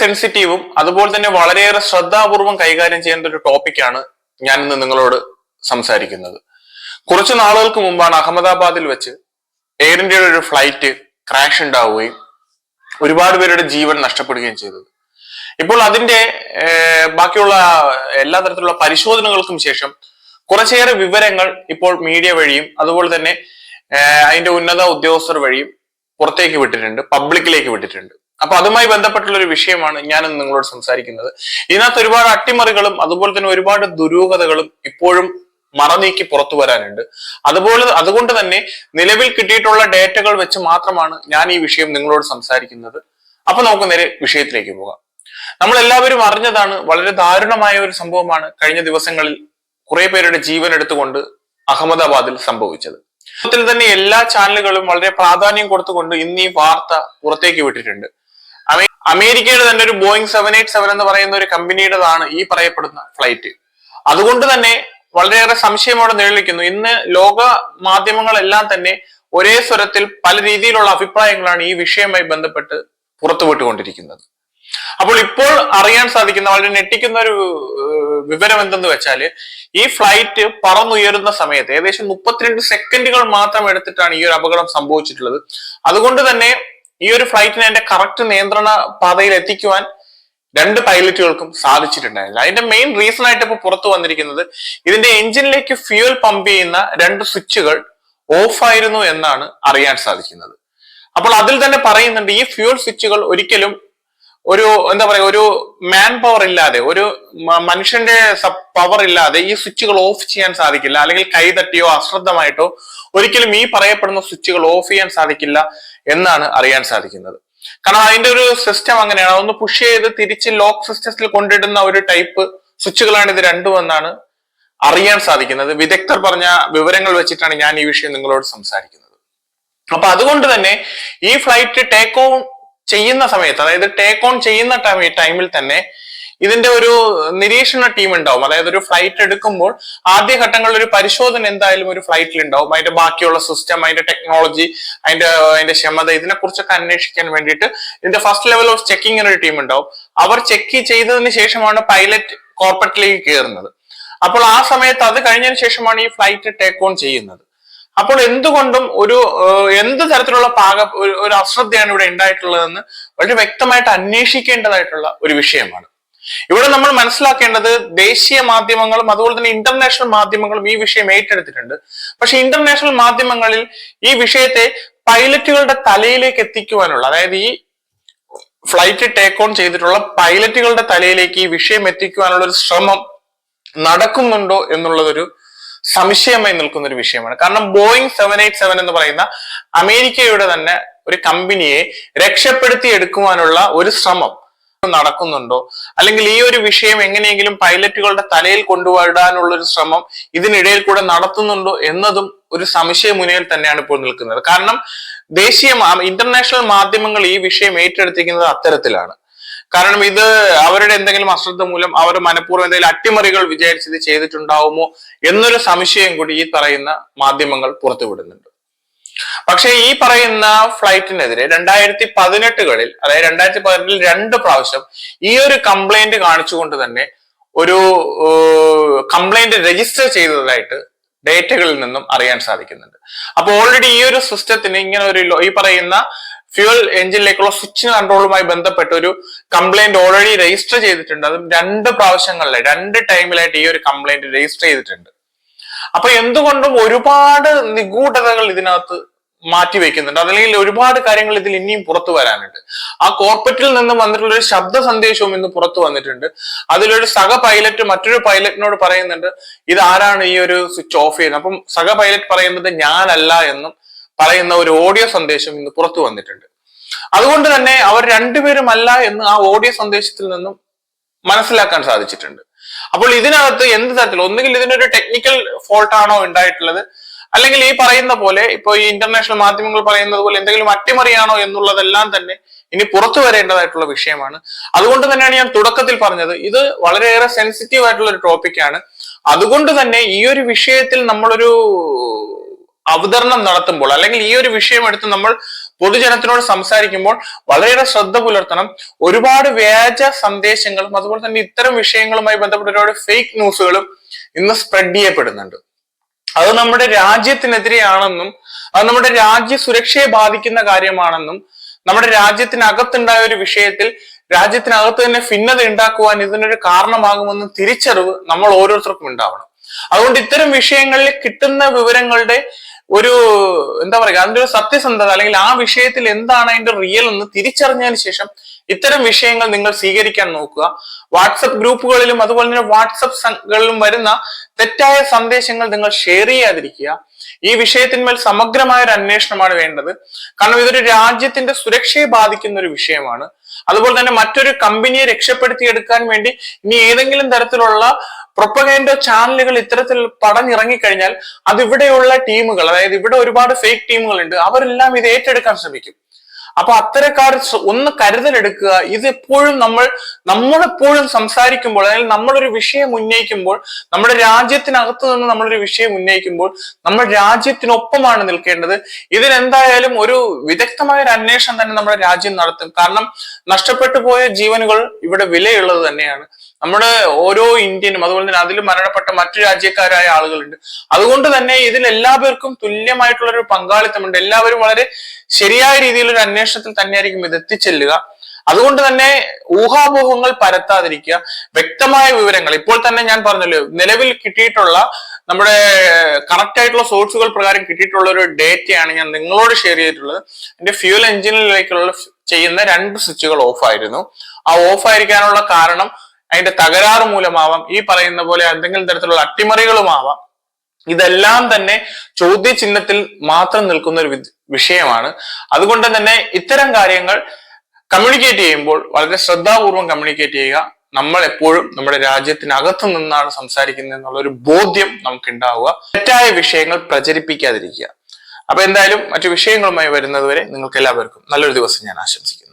സെൻസിറ്റീവും അതുപോലെ തന്നെ വളരെയേറെ ശ്രദ്ധാപൂർവം കൈകാര്യം ചെയ്യേണ്ട ഒരു ടോപ്പിക്കാണ് ഞാൻ ഇന്ന് നിങ്ങളോട് സംസാരിക്കുന്നത്. കുറച്ച് നാളുകൾക്ക് മുമ്പാണ് അഹമ്മദാബാദിൽ വെച്ച് എയർ ഇന്ത്യയുടെ ഒരു ഫ്ലൈറ്റ് ക്രാഷ് ഉണ്ടാവുകയും ഒരുപാട് പേരുടെ ജീവൻ നഷ്ടപ്പെടുകയും ചെയ്തത്. ഇപ്പോൾ അതിന്റെ ബാക്കിയുള്ള എല്ലാ തരത്തിലുള്ള പരിശോധനകൾക്കും ശേഷം കുറച്ചേറെ വിവരങ്ങൾ ഇപ്പോൾ മീഡിയ വഴിയും അതുപോലെ തന്നെ അതിന്റെ ഉന്നത ഉദ്യോഗസ്ഥർ വഴിയും പുറത്തേക്ക് വിട്ടിട്ടുണ്ട് പബ്ലിക്കിലേക്ക് വിട്ടിട്ടുണ്ട്. അപ്പൊ അതുമായി ബന്ധപ്പെട്ടുള്ള ഒരു വിഷയമാണ് ഞാൻ നിങ്ങളോട് സംസാരിക്കുന്നത്. ഇതിനകത്ത് ഒരുപാട് അട്ടിമറികളും അതുപോലെ തന്നെ ഒരുപാട് ദുരൂഹതകളും ഇപ്പോഴും മറനീക്കി പുറത്തു വരാനുണ്ട്. അതുപോലെ അതുകൊണ്ട് തന്നെ നിലവിൽ കിട്ടിയിട്ടുള്ള ഡേറ്റകൾ വെച്ച് മാത്രമാണ് ഞാൻ ഈ വിഷയം നിങ്ങളോട് സംസാരിക്കുന്നത്. അപ്പൊ നമുക്ക് നേരെ വിഷയത്തിലേക്ക് പോകാം. നമ്മൾ എല്ലാവരും അറിഞ്ഞതാണ് വളരെ ദാരുണമായ ഒരു സംഭവമാണ് കഴിഞ്ഞ ദിവസങ്ങളിൽ കുറെ പേരുടെ ജീവൻ എടുത്തുകൊണ്ട് അഹമ്മദാബാദിൽ സംഭവിച്ചത്. ലോകത്തിൽ തന്നെ എല്ലാ ചാനലുകളും വളരെ പ്രാധാന്യം കൊടുത്തുകൊണ്ട് ഇന്ന് ഈ വാർത്ത പുറത്തേക്ക് വിട്ടിട്ടുണ്ട്. അമേരിക്കയുടെ തന്നെ ഒരു ബോയിങ് സെവൻ എയ്റ്റ് സെവൻ എന്ന് പറയുന്ന ഒരു കമ്പനിയുടേതാണ് ഈ പറയപ്പെടുന്ന ഫ്ലൈറ്റ് അതുകൊണ്ട് തന്നെ വളരെയേറെ സംശയമോടെ നിഴലിക്കുന്നു. ഇന്ന് ലോക മാധ്യമങ്ങളെല്ലാം തന്നെ ഒരേ സ്വരത്തിൽ പല രീതിയിലുള്ള അഭിപ്രായങ്ങളാണ് ഈ വിഷയവുമായി ബന്ധപ്പെട്ട് പുറത്തുവിട്ടുകൊണ്ടിരിക്കുന്നത്. അപ്പോൾ ഇപ്പോൾ അറിയാൻ സാധിക്കുന്ന വളരെ ഞെട്ടിക്കുന്ന ഒരു വിവരം എന്തെന്ന് വെച്ചാൽ ഈ ഫ്ലൈറ്റ് പറന്നുയരുന്ന സമയത്ത് ഏകദേശം മുപ്പത്തിരണ്ട് സെക്കൻഡുകൾ മാത്രം എടുത്തിട്ടാണ് ഈ ഒരു അപകടം സംഭവിച്ചിട്ടുള്ളത്. അതുകൊണ്ട് തന്നെ ഈ ഒരു ഫ്ലൈറ്റിനെ അതിന്റെ കറക്റ്റ് നിയന്ത്രണ പാതയിൽ എത്തിക്കുവാൻ രണ്ട് പൈലറ്റുകൾക്കും സാധിച്ചിട്ടുണ്ടായില്ല അതിന്റെ മെയിൻ റീസൺ ആയിട്ട് ഇപ്പൊ പുറത്തു വന്നിരിക്കുന്നത് ഇതിന്റെ എഞ്ചിനിലേക്ക് ഫ്യൂൽ പമ്പ് ചെയ്യുന്ന രണ്ട് സ്വിച്ചുകൾ ഓഫ് ആയിരുന്നു എന്നാണ് അറിയാൻ സാധിക്കുന്നത്. അപ്പോൾ അതിൽ തന്നെ പറയുന്നുണ്ട് ഈ ഫ്യൂൽ സ്വിച്ചുകൾ ഒരിക്കലും ഒരു എന്താ പറയുക ഒരു മാൻ പവർ ഇല്ലാതെ ഒരു മനുഷ്യന്റെ പവർ ഇല്ലാതെ ഈ സ്വിച്ചുകൾ ഓഫ് ചെയ്യാൻ സാധിക്കില്ല. അല്ലെങ്കിൽ കൈ തട്ടിയോ അശ്രദ്ധമായിട്ടോ ഒരിക്കലും ഈ പറയപ്പെടുന്ന സ്വിച്ചുകൾ ഓഫ് ചെയ്യാൻ സാധിക്കില്ല എന്നാണ് അറിയാൻ സാധിക്കുന്നത്. കാരണം അതിന്റെ ഒരു സിസ്റ്റം അങ്ങനെയാണ്. അതൊന്ന് പുഷ് ചെയ്ത് തിരിച്ച് ലോക്ക് സിസ്റ്റത്തിൽ കൊണ്ടിടുന്ന ഒരു ടൈപ്പ് സ്വിച്ചുകളാണ് ഇത് രണ്ടും എന്നാണ് അറിയാൻ സാധിക്കുന്നത്. വിദഗ്ധർ പറഞ്ഞ വിവരങ്ങൾ വെച്ചിട്ടാണ് ഞാൻ ഈ വിഷയം നിങ്ങളോട് സംസാരിക്കുന്നത്. അപ്പൊ അതുകൊണ്ട് തന്നെ ഈ ഫ്ലൈറ്റ് ടേക്ക് ഓൺ ചെയ്യുന്ന സമയത്ത് അതായത് ടേക്ക് ഓൺ ചെയ്യുന്ന ടൈമിൽ തന്നെ ഇതിന്റെ ഒരു നിരീക്ഷണ ടീം ഉണ്ടാവും. അതായത് ഒരു ഫ്ലൈറ്റ് എടുക്കുമ്പോൾ ആദ്യഘട്ടങ്ങളിൽ ഒരു പരിശോധന എന്തായാലും ഒരു ഫ്ലൈറ്റിൽ ഉണ്ടാവും. അതിന്റെ ബാക്കിയുള്ള സിസ്റ്റം അതിന്റെ ടെക്നോളജി അതിന്റെ അതിന്റെ ക്ഷമത ഇതിനെക്കുറിച്ചൊക്കെ അന്വേഷിക്കാൻ വേണ്ടിയിട്ട് ഇതിന്റെ ഫസ്റ്റ് ലെവൽ ഓഫ് ചെക്കിംഗ് ഒരു ടീം ഉണ്ടാവും. അവർ ചെക്ക് ചെയ്തതിന് ശേഷമാണ് പൈലറ്റ് കോർപ്പറേറ്റിലേക്ക് കയറുന്നത്. അപ്പോൾ ആ സമയത്ത് അത് കഴിഞ്ഞതിന് ശേഷമാണ് ഈ ഫ്ലൈറ്റ് ടേക്ക് ഓൺ ചെയ്യുന്നത്. അപ്പോൾ എന്തുകൊണ്ടും ഒരു എന്ത് തരത്തിലുള്ള പാക ഒരു അശ്രദ്ധയാണ് ഇവിടെ ഉണ്ടായിട്ടുള്ളതെന്ന് വളരെ വ്യക്തമായിട്ട് അന്വേഷിക്കേണ്ടതായിട്ടുള്ള ഒരു വിഷയമാണ്. ഇവിടെ നമ്മൾ മനസ്സിലാക്കേണ്ടത് ദേശീയ മാധ്യമങ്ങളും അതുപോലെ തന്നെ ഇന്റർനാഷണൽ മാധ്യമങ്ങളും ഈ വിഷയം ഏറ്റെടുത്തിട്ടുണ്ട്. പക്ഷെ ഇന്റർനാഷണൽ മാധ്യമങ്ങളിൽ ഈ വിഷയത്തെ പൈലറ്റുകളുടെ തലയിലേക്ക് എത്തിക്കുവാനുള്ള അതായത് ഈ ഫ്ലൈറ്റ് ടേക്ക് ഓൺ ചെയ്തിട്ടുള്ള പൈലറ്റുകളുടെ തലയിലേക്ക് ഈ വിഷയം എത്തിക്കുവാനുള്ള ഒരു ശ്രമം നടക്കുന്നുണ്ടോ എന്നുള്ളതൊരു സംശയമായി നിൽക്കുന്ന ഒരു വിഷയമാണ്. കാരണം ബോയിങ് സെവൻ എയ്റ്റ് സെവൻ എന്ന് പറയുന്ന അമേരിക്കയുടെ തന്നെ ഒരു കമ്പനിയെ രക്ഷപ്പെടുത്തി എടുക്കുവാനുള്ള ഒരു ശ്രമം നടക്കുന്നുണ്ടോ? അല്ലെങ്കിൽ ഈ ഒരു വിഷയം എങ്ങനെയെങ്കിലും പൈലറ്റുകളുടെ തലയിൽ കൊണ്ടുവരാനുള്ള ഒരു ശ്രമം ഇതിനിടയിൽ കൂടെ നടത്തുന്നുണ്ടോ എന്നതും ഒരു സംശയ മുനയിൽ തന്നെയാണ് ഇപ്പോൾ നിൽക്കുന്നത്. കാരണം ദേശീയ ഇന്റർനാഷണൽ മാധ്യമങ്ങൾ ഈ വിഷയം ഏറ്റെടുത്തിരിക്കുന്നത് അത്തരത്തിലാണ്. കാരണം ഇത് അവരുടെ എന്തെങ്കിലും അശ്രദ്ധ മൂലം അവർ മനഃപൂർവം എന്തെങ്കിലും അട്ടിമറികൾ വിചാരിച്ചത് ചെയ്തിട്ടുണ്ടാവുമോ എന്നൊരു സംശയം കൂടി ഈ പറയുന്ന മാധ്യമങ്ങൾ പുറത്തുവിടുന്നുണ്ട്. പക്ഷേ ഈ പറയുന്ന ഫ്ലൈറ്റിനെതിരെ രണ്ടായിരത്തി പതിനെട്ടുകളിൽ അതായത് രണ്ടായിരത്തി പതിനെട്ടിൽ രണ്ട് പ്രാവശ്യം ഈ ഒരു കംപ്ലൈന്റ് കാണിച്ചുകൊണ്ട് തന്നെ ഒരു കംപ്ലൈന്റ് രജിസ്റ്റർ ചെയ്തതായിട്ട് ഡേറ്റകളിൽ നിന്നും അറിയാൻ സാധിക്കുന്നുണ്ട്. അപ്പൊ ഓൾറെഡി ഈ ഒരു സിസ്റ്റത്തിന് ഇങ്ങനെ ഒരു ഈ പറയുന്ന ഫ്യൂൽ എഞ്ചിനിലേക്കുള്ള സ്വിച്ച് കൺട്രോളുമായി ബന്ധപ്പെട്ട ഒരു കംപ്ലൈന്റ് ഓൾറെഡി രജിസ്റ്റർ ചെയ്തിട്ടുണ്ട്. അതും രണ്ട് പ്രാവശ്യങ്ങളിലെ രണ്ട് ടൈമിലായിട്ട് ഈ ഒരു കംപ്ലൈന്റ് രജിസ്റ്റർ ചെയ്തിട്ടുണ്ട്. അപ്പൊ എന്തുകൊണ്ടും ഒരുപാട് നിഗൂഢതകൾ ഇതിനകത്ത് മാറ്റി വെക്കുന്നുണ്ട്. അല്ലെങ്കിൽ ഒരുപാട് കാര്യങ്ങൾ ഇതിൽ ഇനിയും പുറത്തു വരാനുണ്ട്. ആ കോർപ്പറ്റിൽ നിന്ന് വന്നിട്ടുള്ള ഒരു ശബ്ദ സന്ദേശവും ഇന്ന് പുറത്തു വന്നിട്ടുണ്ട്. അതിലൊരു സഹ പൈലറ്റ് മറ്റൊരു പൈലറ്റിനോട് പറയുന്നുണ്ട് ഇത് ആരാണ് ഈ ഒരു സ്വിച്ച് ഓഫ് ചെയ്യുന്നത്? അപ്പം സഹ പൈലറ്റ് പറയുന്നത് ഞാനല്ല എന്നും പറയുന്ന ഒരു ഓഡിയോ സന്ദേശം ഇന്ന് പുറത്തു വന്നിട്ടുണ്ട്. അതുകൊണ്ട് തന്നെ അവർ രണ്ടുപേരും അല്ല എന്ന് ആ ഓഡിയോ സന്ദേശത്തിൽ നിന്നും മനസ്സിലാക്കാൻ സാധിച്ചിട്ടുണ്ട്. അപ്പോൾ ഇതിനകത്ത് എന്ത് തരത്തിൽ ഒന്നുകിൽ ഇതിനൊരു ടെക്നിക്കൽ ഫോൾട്ട് ആണോ ഉണ്ടായിട്ടുള്ളത്? അല്ലെങ്കിൽ ഈ പറയുന്ന പോലെ ഇപ്പൊ ഈ ഇന്റർനാഷണൽ മാധ്യമങ്ങൾ പറയുന്നത് പോലെ എന്തെങ്കിലും അട്ടിമറിയാണോ എന്നുള്ളതെല്ലാം തന്നെ ഇനി പുറത്തു വരേണ്ടതായിട്ടുള്ള വിഷയമാണ്. അതുകൊണ്ട് തന്നെയാണ് ഞാൻ തുടക്കത്തിൽ പറഞ്ഞത്. ഇത് വളരെയേറെ സെൻസിറ്റീവ് ആയിട്ടുള്ള ഒരു ടോപ്പിക്കാണ് അതുകൊണ്ട് തന്നെ ഈ ഒരു വിഷയത്തിൽ നമ്മളൊരു അവതരണം നടത്തുമ്പോൾ അല്ലെങ്കിൽ ഈ ഒരു വിഷയം എടുത്ത് നമ്മൾ പൊതുജനത്തിനോട് സംസാരിക്കുമ്പോൾ വളരെയേറെ ശ്രദ്ധ പുലർത്തണം. ഒരുപാട് വ്യാജ സന്ദേശങ്ങളും അതുപോലെ തന്നെ ഇത്തരം വിഷയങ്ങളുമായി ബന്ധപ്പെട്ട ഒരുപാട് ഫേക്ക് ന്യൂസുകളും ഇന്ന് സ്പ്രെഡ് ചെയ്യപ്പെടുന്നുണ്ട്. അത് നമ്മുടെ രാജ്യത്തിനെതിരെയാണെന്നും അത് നമ്മുടെ രാജ്യ സുരക്ഷയെ ബാധിക്കുന്ന കാര്യമാണെന്നും നമ്മുടെ രാജ്യത്തിനകത്തുണ്ടായ ഒരു വിഷയത്തിൽ രാജ്യത്തിനകത്ത് തന്നെ ഭിന്നത ഉണ്ടാക്കുവാൻ ഇതിനൊരു കാരണമാകുമെന്ന് തിരിച്ചറിവ് നമ്മൾ ഓരോരുത്തർക്കും ഉണ്ടാവണം. അതുകൊണ്ട് ഇത്തരം വിഷയങ്ങളിൽ കിട്ടുന്ന വിവരങ്ങളുടെ ഒരു എന്താ പറയുക അതിന്റെ ഒരു സത്യസന്ധത അല്ലെങ്കിൽ ആ വിഷയത്തിൽ എന്താണ് അതിന്റെ റിയൽ എന്ന് തിരിച്ചറിഞ്ഞതിന് ശേഷം ഇത്തരം വിഷയങ്ങൾ നിങ്ങൾ സ്വീകരിക്കാൻ നോക്കുക. വാട്സപ്പ് ഗ്രൂപ്പുകളിലും അതുപോലെ തന്നെ വാട്സപ്പ് സംഘങ്ങളിലും വരുന്ന തെറ്റായ സന്ദേശങ്ങൾ നിങ്ങൾ ഷെയർ ചെയ്യാതിരിക്കുക. ഈ വിഷയത്തിന്മേൽ സമഗ്രമായ ഒരു അന്വേഷണമാണ് വേണ്ടത്. കാരണം ഇതൊരു രാജ്യത്തിന്റെ സുരക്ഷയെ ബാധിക്കുന്ന ഒരു വിഷയമാണ്. അതുപോലെ തന്നെ മറ്റൊരു കമ്പനിയെ രക്ഷപ്പെടുത്തിയെടുക്കാൻ വേണ്ടി ഇനി ഏതെങ്കിലും തരത്തിലുള്ള പ്രൊപ്പഗേൻഡോ ചാനലുകൾ ഇത്തരത്തിൽ പടഞ്ഞിറങ്ങിക്കഴിഞ്ഞാൽ അതിവിടെയുള്ള ടീമുകൾ അതായത് ഇവിടെ ഒരുപാട് ഫേക്ക് ടീമുകൾ ഉണ്ട് അവരെല്ലാം ഇത് ഏറ്റെടുക്കാൻ ശ്രമിക്കും. അപ്പൊ അത്തരക്കാർ ഒന്ന് കരുതലെടുക്കുക. ഇത് എപ്പോഴും നമ്മൾ നമ്മളെപ്പോഴും സംസാരിക്കുമ്പോൾ അല്ലെങ്കിൽ നമ്മളൊരു വിഷയം ഉന്നയിക്കുമ്പോൾ നമ്മുടെ രാജ്യത്തിനകത്ത് നിന്ന് നമ്മളൊരു വിഷയം ഉന്നയിക്കുമ്പോൾ നമ്മൾ രാജ്യത്തിനൊപ്പമാണ് നിൽക്കേണ്ടത്. ഇതിലെന്തായാലും ഒരു വിദഗ്ധമായ ഒരു അന്വേഷണം തന്നെ നമ്മുടെ രാജ്യം നടത്തും. കാരണം നഷ്ടപ്പെട്ടു പോയ ജീവനുകൾ ഇവിടെ വിലയുള്ളത് തന്നെയാണ്. നമ്മുടെ ഓരോ ഇന്ത്യനും അതുപോലെ തന്നെ അതിൽ മരണപ്പെട്ട മറ്റു രാജ്യക്കാരായ ആളുകളുണ്ട്. അതുകൊണ്ട് തന്നെ ഇതിൽ എല്ലാവർക്കും തുല്യമായിട്ടുള്ള ഒരു പങ്കാളിത്തമുണ്ട്. എല്ലാവരും വളരെ ശരിയായ രീതിയിൽ ഒരു അന്വേഷണത്തിൽ തന്നെയായിരിക്കും ഇത് എത്തിച്ചെല്ലുക. അതുകൊണ്ട് തന്നെ ഊഹാപോഹങ്ങൾ പരത്താതിരിക്കുക. വ്യക്തമായ വിവരങ്ങൾ. ഇപ്പോൾ തന്നെ ഞാൻ പറഞ്ഞല്ലോ നിലവിൽ കിട്ടിയിട്ടുള്ള നമ്മുടെ കറക്റ്റ് ആയിട്ടുള്ള സോഴ്സുകൾ പ്രകാരം കിട്ടിയിട്ടുള്ള ഒരു ഡേറ്റയാണ് ഞാൻ നിങ്ങളോട് ഷെയർ ചെയ്തിട്ടുള്ളത്. എന്റെ ഫ്യൂൽ എഞ്ചിനിലേക്കുള്ള ചെയ്യുന്ന രണ്ട് സ്വിച്ചുകൾ ഓഫ് ആയിരുന്നു. ആ ഓഫ് ആയിരിക്കാനുള്ള കാരണം അതിന്റെ തകരാറ് മൂലമാവാം ഈ പറയുന്ന പോലെ എന്തെങ്കിലും തരത്തിലുള്ള അട്ടിമറികളുമാവാം. ഇതെല്ലാം തന്നെ ചോദ്യചിഹ്നത്തിൽ മാത്രം നിൽക്കുന്ന ഒരു വിഷയമാണ്. അതുകൊണ്ട് തന്നെ ഇത്തരം കാര്യങ്ങൾ കമ്മ്യൂണിക്കേറ്റ് ചെയ്യുമ്പോൾ വളരെ ശ്രദ്ധാപൂർവം കമ്മ്യൂണിക്കേറ്റ് ചെയ്യുക. നമ്മൾ എപ്പോഴും നമ്മുടെ രാജ്യത്തിനകത്ത് നിന്നാണ് സംസാരിക്കുന്നത് എന്നുള്ള ഒരു ബോധ്യം നമുക്ക് ഉണ്ടാവുക തെറ്റായ വിഷയങ്ങൾ പ്രചരിപ്പിക്കാതിരിക്കുക. അപ്പൊ എന്തായാലും മറ്റു വിഷയങ്ങളുമായി വരുന്നതുവരെ നിങ്ങൾക്ക് എല്ലാവർക്കും നല്ലൊരു ദിവസം ഞാൻ ആശംസിക്കുന്നു.